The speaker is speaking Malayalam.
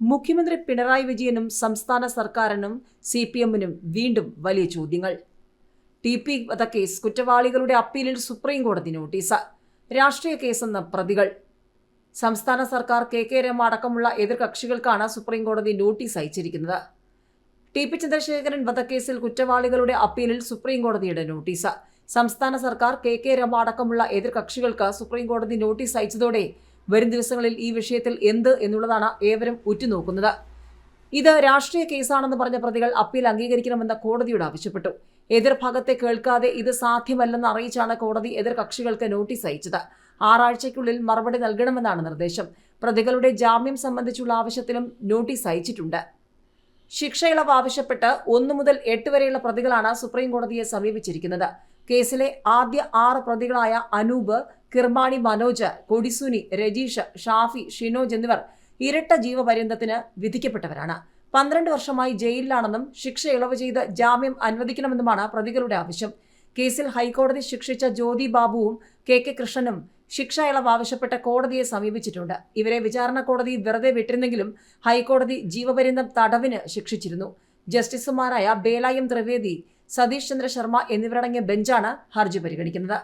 മുഖ്യമന്ത്രി പിണറായി വിജയനും സംസ്ഥാന സർക്കാരിനും സി പി എമ്മിനും വീണ്ടും വലിയ ചോദ്യങ്ങൾ. ടി പി വധക്കേസ് കുറ്റവാളികളുടെ അപ്പീലിൽ സുപ്രീം കോടതി നോട്ടീസ്. രാഷ്ട്രീയ കേസെന്ന പ്രതികൾ. സംസ്ഥാന സർക്കാർ കെ കെ രമ അടക്കമുള്ള എതിർകക്ഷികൾക്കാണ് സുപ്രീം കോടതി നോട്ടീസ് അയച്ചിരിക്കുന്നത്. ടി പി ചന്ദ്രശേഖരൻ വധക്കേസിൽ കുറ്റവാളികളുടെ അപ്പീലിൽ സുപ്രീം കോടതിയുടെ നോട്ടീസ്. സംസ്ഥാന സർക്കാർ കെ കെ രമ അടക്കമുള്ള എതിർകക്ഷികൾക്ക് സുപ്രീം കോടതി നോട്ടീസ് അയച്ചതോടെ വരും ദിവസങ്ങളിൽ ഈ വിഷയത്തിൽ എന്ത് എന്നുള്ളതാണ് ഏവരും ഉറ്റുനോക്കുന്നത്. ഇത് രാഷ്ട്രീയ കേസാണെന്ന് പറഞ്ഞ പ്രതികൾ അപ്പീൽ അംഗീകരിക്കണമെന്ന് കോടതിയോട് ആവശ്യപ്പെട്ടു. എതിർഭാഗത്തെ കേൾക്കാതെ ഇത് സാധ്യമല്ലെന്ന് അറിയിച്ചാണ് കോടതി എതിർ കക്ഷികൾക്ക് നോട്ടീസ് അയച്ചത്. ആറാഴ്ചയ്ക്കുള്ളിൽ മറുപടി നൽകണമെന്നാണ് നിർദ്ദേശം. പ്രതികളുടെ ജാമ്യം സംബന്ധിച്ചുള്ള ആവശ്യത്തിലും നോട്ടീസ് അയച്ചിട്ടുണ്ട്. ശിക്ഷ ഇളവ് ആവശ്യപ്പെട്ട് ഒന്നു മുതൽ എട്ട് വരെയുള്ള പ്രതികളാണ് സുപ്രീം കോടതിയെ സമീപിച്ചിരിക്കുന്നത്. കേസിലെ ആദ്യ ആറ് പ്രതികളായ അനൂപ് കിർമാണി മനോജ് കൊടിസുനി രജീഷ് ഷാഫി ഷിനോജ് എന്നിവർ ഇരട്ട ജീവപര്യന്തത്തിന് വിധിക്കപ്പെട്ടവരാണ്. പന്ത്രണ്ട് വർഷമായി ജയിലിലാണെന്നും ശിക്ഷ ഇളവ് ചെയ്ത് ജാമ്യം അനുവദിക്കണമെന്നുമാണ് പ്രതികളുടെ ആവശ്യം. കേസിൽ ഹൈക്കോടതി ശിക്ഷിച്ച ജ്യോതി ബാബുവും കെ കെ കൃഷ്ണനും ശിക്ഷ ഇളവ് ആവശ്യപ്പെട്ട കോടതിയെ സമീപിച്ചിട്ടുണ്ട്. ഇവരെ വിചാരണ കോടതി വെറുതെ വിട്ടിരുന്നെങ്കിലും ഹൈക്കോടതി ജീവപര്യന്തം തടവിന് ശിക്ഷിച്ചിരുന്നു. ജസ്റ്റിസുമാരായ ബേലായം ത്രിവേദി സതീഷ് ചന്ദ്ര ശർമ്മ എന്നിവരടങ്ങിയ ബെഞ്ചാണ് ഹർജി പരിഗണിക്കുന്നത്.